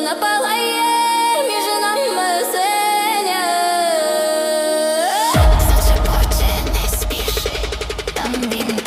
вона палає між нами сеня. Зачепоче не спіши, там він